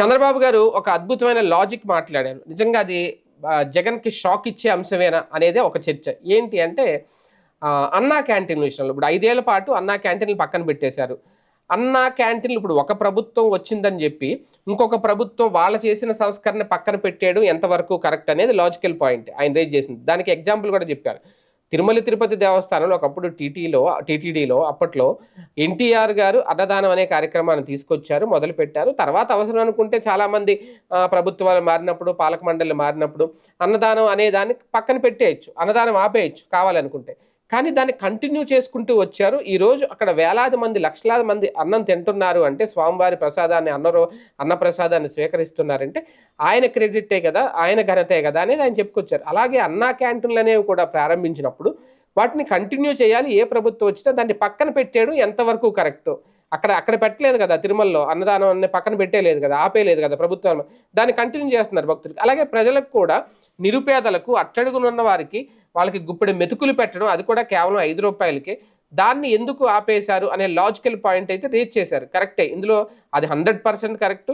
చంద్రబాబు గారు ఒక అద్భుతమైన లాజిక్ మాట్లాడారు. నిజంగా అది జగన్కి షాక్ ఇచ్చే అంశమేనా అనేదే ఒక చర్చ. ఏంటి అంటే అన్నా క్యాంటీన్ విషయంలో ఇప్పుడు ఐదేళ్ళ పాటు అన్నా క్యాంటీన్లు పక్కన పెట్టేశారు. అన్నా క్యాంటీన్లు ఇప్పుడు ఒక ప్రభుత్వం వచ్చిందని చెప్పి ఇంకొక ప్రభుత్వం వాళ్ళ చేసిన సంస్కరణ పక్కన పెట్టేయడం ఎంతవరకు కరెక్ట్ అనేది లాజికల్ పాయింట్ ఆయన రేజ్ చేసింది. దానికి ఎగ్జాంపుల్ కూడా చెప్పారు. తిరుమల తిరుపతి దేవస్థానంలో ఒకప్పుడు టీటీలో టీటీడీలో అప్పట్లో ఎన్టీఆర్ గారు అన్నదానం అనే కార్యక్రమాన్ని తీసుకొచ్చారు మొదలుపెట్టారు తర్వాత అవసరం అనుకుంటే చాలామంది ప్రభుత్వాలు మారినప్పుడు పాలక మండలి మారినప్పుడు అన్నదానం అనే దాన్ని పక్కన పెట్టేయచ్చు అన్నదానం ఆపేయచ్చు కావాలనుకుంటే. కానీ దాన్ని కంటిన్యూ చేసుకుంటూ వచ్చారు. ఈరోజు అక్కడ వేలాది మంది లక్షలాది మంది అన్నం తింటున్నారు అంటే స్వామివారి ప్రసాదాన్ని అన్నరో అన్న ప్రసాదాన్ని స్వీకరిస్తున్నారంటే ఆయన క్రెడిటే కదా ఆయన ఘనతే కదా అనేది ఆయన చెప్పుకొచ్చారు. అలాగే అన్నా క్యాంటీన్లు అనేవి కూడా ప్రారంభించినప్పుడు వాటిని కంటిన్యూ చేయాలి. ఏ ప్రభుత్వం వచ్చినా దాన్ని పక్కన పెట్టేయడం ఎంతవరకు కరెక్ట్. అక్కడ అక్కడ పెట్టలేదు కదా తిరుమలలో అన్నదానం అనే పక్కన పెట్టేలేదు కదా ఆపేయలేదు కదా ప్రభుత్వం దాన్ని కంటిన్యూ చేస్తున్నారు భక్తులకి. అలాగే ప్రజలకు కూడా నిరుపేదలకు అట్టడుగునున్న వారికి వాళ్ళకి గుప్పెడు మెతుకులు పెట్టడం అది కూడా కేవలం ఐదు రూపాయలకి. దాన్ని ఎందుకు ఆపేశారు అనే లాజికల్ పాయింట్ అయితే రీచ్ చేశారు. కరెక్టే ఇందులో అది హండ్రెడ్ పర్సెంట్ కరెక్ట్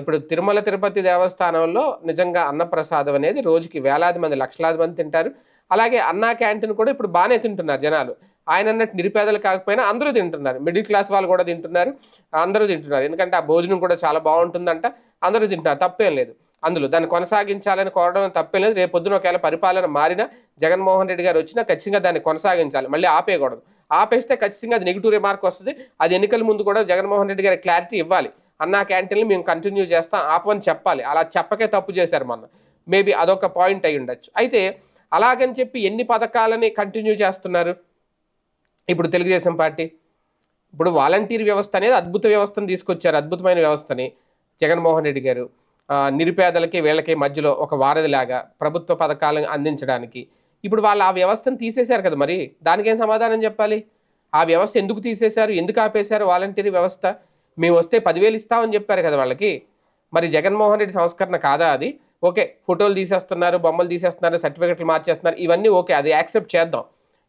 ఇప్పుడు తిరుమల తిరుపతి దేవస్థానంలో నిజంగా అన్నప్రసాదం అనేది రోజుకి వేలాది మంది లక్షలాది మంది తింటారు. అలాగే అన్నా క్యాంటీన్ కూడా ఇప్పుడు బాగానే తింటున్నారు జనాలు. ఆయన అన్నట్టు నిరుపేదలు కాకపోయినా అందరూ తింటున్నారు. మిడిల్ క్లాస్ వాళ్ళు కూడా తింటున్నారు అందరూ తింటున్నారు. ఎందుకంటే ఆ భోజనం కూడా చాలా బాగుంటుందంట అందరూ తింటున్నారు. తప్పేం లేదు. అందులో దాన్ని కొనసాగించాలని కోరడం తప్పేం లేదు. రేపు పొద్దున ఒకవేళ పరిపాలన మారినా జగన్మోహన్ రెడ్డి గారు వచ్చినా ఖచ్చితంగా దాన్ని కొనసాగించాలి. మళ్ళీ ఆపేయకూడదు. ఆపేస్తే ఖచ్చితంగా అది నెగిటివ్ రిమార్క్ వస్తుంది. అది ఎన్నికల ముందు కూడా జగన్మోహన్ రెడ్డి గారి క్లారిటీ ఇవ్వాలి. అన్న క్యాంటీన్లు మేము కంటిన్యూ చేస్తాం. ఆపని చెప్పాలి. అలా చెప్పకే తప్పు చేశారు మొన్న. మేబీ అదొక పాయింట్ అయి ఉండొచ్చు. అయితే అలాగని చెప్పి ఎన్ని పథకాలని కంటిన్యూ చేస్తున్నారు? ఇప్పుడు తెలుగుదేశం పార్టీ. ఇప్పుడు వాలంటీర్ వ్యవస్థ అనేది అద్భుత వ్యవస్థను తీసుకొచ్చారు. అద్భుతమైన వ్యవస్థని జగన్మోహన్ రెడ్డి గారు. నిరుపేదలకి వీళ్ళకి మధ్యలో ఒక వారధిలాగా ప్రభుత్వ పథకాలను అందించడానికి. ఇప్పుడు వాళ్ళు ఆ వ్యవస్థను తీసేశారు కదా మరి. దానికేం సమాధానం చెప్పాలి? ఆ వ్యవస్థ ఎందుకు తీసేశారు? ఎందుకు ఆపేశారు వాలంటీర్ వ్యవస్థ? మేము వస్తే పదివేలు ఇస్తామని చెప్పారు కదా వాళ్ళకి. మరి జగన్మోహన్ రెడ్డి సంస్కరణ కాదా అది? ఓకే ఫోటోలు తీసేస్తున్నారు బొమ్మలు తీసేస్తున్నారు సర్టిఫికెట్లు మార్చేస్తున్నారు ఇవన్నీ ఓకే అది యాక్సెప్ట్ చేద్దాం.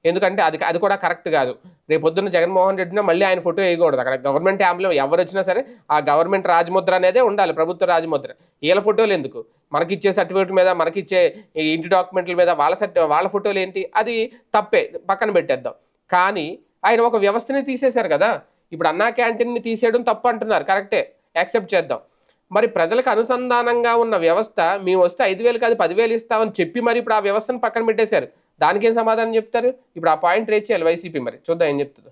ఎందుకంటే అది అది కూడా కరెక్ట్ కాదు. రేపు పొద్దున్న జగన్మోహన్ రెడ్డిని మళ్ళీ ఆయన ఫోటో వేయకూడదు. అక్కడ గవర్నమెంట్ యాంబ్లం ఎవరు వచ్చినా సరే ఆ గవర్నమెంట్ రాజముద్ర అనేదే ఉండాలి ప్రభుత్వ రాజముద్ర. వీళ్ళ ఫోటోలు ఎందుకు? మనకిచ్చే సర్టిఫికేట్ మీద మనకిచ్చే ఇంటి డాక్యుమెంట్ల మీద వాళ్ళ సర్టి వాళ్ళ ఫోటోలు ఏంటి? అది తప్పే పక్కన పెట్టేద్దాం. కానీ ఆయన ఒక వ్యవస్థని తీసేశారు కదా. ఇప్పుడు అన్నా క్యాంటీన్ని తీసేయడం తప్పు అంటున్నారు కరెక్టే యాక్సెప్ట్ చేద్దాం. మరి ప్రజలకు అనుసంధానంగా ఉన్న వ్యవస్థ మేము వస్తే ఐదు వేలు కాదు పదివేలు ఇస్తామని చెప్పి మరి ఇప్పుడు ఆ వ్యవస్థను పక్కన పెట్టేశారు. దానికేం సమాధానం చెప్తారు? ఇప్పుడు ఆ పాయింట్ రేచి ఎల్వైసీపీ వైసీపీ మరి. చూద్దాం ఏం చెప్తుందో.